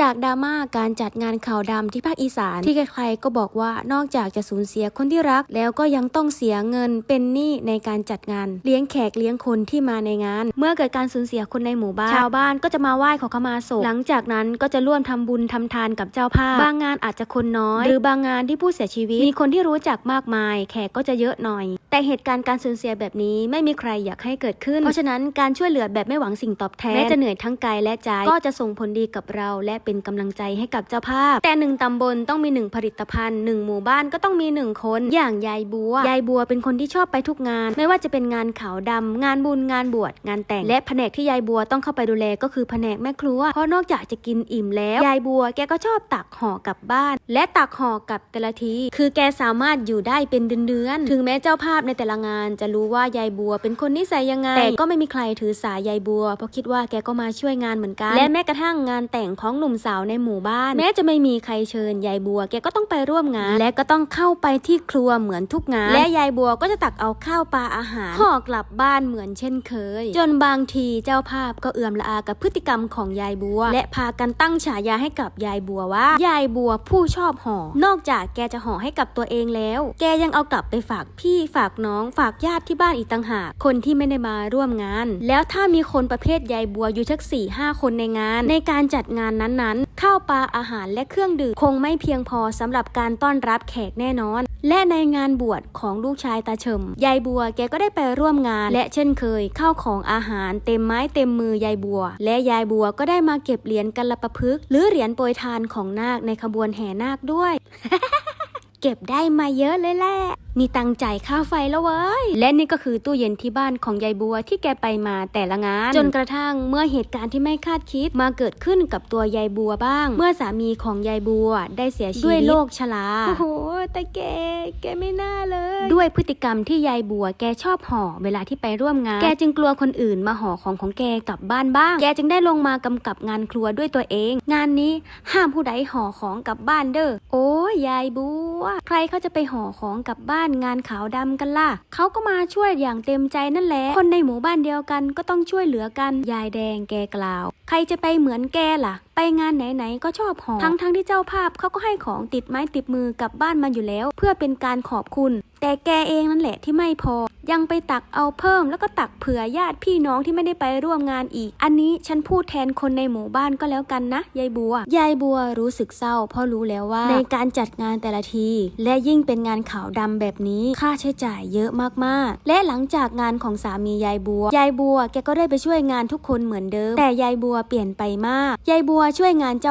จากดราม่าการจัดงานข่าวดำที่ภาคอีสานที่ใครๆก็บอกว่านอกจากจะสูญเสียคนที่รัก แล้วก็ยังต้องเสียเงินเป็นหนี้ในการจัดงาน เลี้ยงแขกเลี้ยงคนที่มาในงาน เมื่อเกิดการสูญเสียคนในหมู่บ้านชาวบ้านก็จะมาไหว้ขอขมาศพหลังจากนั้นก็จะร่วมทำบุญทำทานกับเจ้าภาพบางงานอาจจะคนน้อย หรือบางงานที่ผู้เสียชีวิต มีคนที่รู้จักมากมาย แขกก็จะเยอะหน่อย แต่เหตุการณ์การสูญเสียแบบนี้ไม่มีใครอยากให้เกิดขึ้น เพราะฉะนั้นการช่วยเหลือแบบไม่หวังสิ่งตอบแทนแม้จะเหนื่อยทั้งกายและใจก็จะส่งผลดีกับเราและเป็นกำลังใจให้กับเจ้าภาพ แต่หนึ่งตำบลต้องมีหนึ่งผลิตภัณฑ์หนึ่งหมู่บ้านก็ต้องมีหนึ่งคนอย่างยายบัว ยายบัวเป็นคนที่ชอบไปทุกงาน ไม่ว่าจะเป็นงานขาวดำงานบุญงานบวชงานแต่ง และแผนกที่ยายบัวต้องเข้าไปดูแลก็คือแผนกแม่ครัวเพราะนอกจากจะกินอิ่มแล้ว ยายบัวแกก็ชอบตักห่อกลับบ้าน และตักห่อกลับแต่ละที คือแกสามารถอยู่ได้เป็นเดือนๆถึงแม้เจ้าภาพในแต่ละงาน จะรู้ว่ายายบัวเป็นคนนิสัยยังไงแต่ก็ไม่มีใครถือสายายบัว เพราะคิดว่าแกก็มาช่วยงานเหมือนกัน และแม้กระทั่งงานแต่งของหนุ่มสาวในหมู่บ้าน แม้จะไม่มีใครเชิญยายบัวแกก็ต้องไปร่วมงาน และก็ต้องเข้าไปที่ครัวเหมือนทุกงาน และยายบัวก็จะตักเอาข้าวปลาอาหารห่อกลับบ้านเหมือนเช่นเคย จนบางทีเจ้าภาพก็เอื่อมละอากับพฤติกรรมของยายบัว และพากันตั้งฉายาให้กับยายบัวว่ายายบัวผู้ชอบห่อ นอกจากแกจะห่อให้กับตัวเองแล้ว แกยังเอากลับไปฝากพี่ฝากน้องฝากญาติที่บ้านอีกต่างหาก คนที่ไม่ได้มาร่วมงาน แล้วถ้ามีคนประเภทยายบัวอยู่ชักสี่ห้าคนในงาน ในการจัดงานนั้นๆข้าวปลาอาหารและเครื่องดื่มคงไม่เพียงพอสำหรับการต้อนรับแขกแน่นอน และในงานบวชของลูกชายตาเฉิมยายบัวแกก็ได้ไปร่วมงาน และเช่นเคยข้าวของอาหารเต็มไม้เต็มมือยายบัว และยายบัวก็ได้มาเก็บเหรียญกัลปะพฤกหรือเหรียญโปรยทานของนาคในขบวนแห่นาคด้วย เก็บได้มาเยอะเลยแหละมีตังค์จ่ายค่าไฟแล้วเว้ย และนี่ก็คือตู้เย็นที่บ้านของยายบัวที่แกไปมาแต่ละงาน จนกระทั่งเมื่อเหตุการณ์ที่ไม่คาดคิดมาเกิดขึ้นกับตัวยายบัวบ้าง เมื่อสามีของยายบัวได้เสียชีวิตด้วยโรคชราโอ้โหแต่แกแกไม่น่าเลย ด้วยพฤติกรรมที่ยายบัวแกชอบห่อเวลาที่ไปร่วมงาน แกจึงกลัวคนอื่นมาห่อของของแกกลับบ้านบ้าง แกจึงได้ลงมากำกับงานครัวด้วยตัวเอง งานนี้ห้ามผู้ใดห่อของกลับบ้านเด้อโอ้ยยายบัว ใครเขาจะไปห่อของกลับบ้านงานขาวดำกันล่ะเขาก็มาช่วยอย่างเต็มใจนั่นแหละ คนในหมู่บ้านเดียวกันก็ต้องช่วยเหลือกัน ยายแดงแกกล่าว ใครจะไปเหมือนแกล่ะไปงานไหนๆก็ชอบหอทั้งทั้งๆที่เจ้าภาพเขาก็ให้ของติดไม้ติดมือกลับบ้านมาอยู่แล้ว เพื่อเป็นการขอบคุณ แต่แกเองนั่นแหละที่ไม่พอ ยังไปตักเอาเพิ่ม แล้วก็ตักเผื่อญาติพี่น้องที่ไม่ได้ไปร่วมงานอีก อันนี้ฉันพูดแทนคนในหมู่บ้านก็แล้วกันนะยายบัว ยายบัวรู้สึกเศร้าเพราะรู้แล้วว่า ในการจัดงานแต่ละที และยิ่งเป็นงานขาวดำแบบนี้ค่าใช้จ่ายเยอะมากๆ และหลังจากงานของสามียายบัว ยายบัวแกก็ได้ไปช่วยงานทุกคนเหมือนเดิม แต่ยายบัวเปลี่ยนไปมาก ยายบัวช่วยงานเจ้า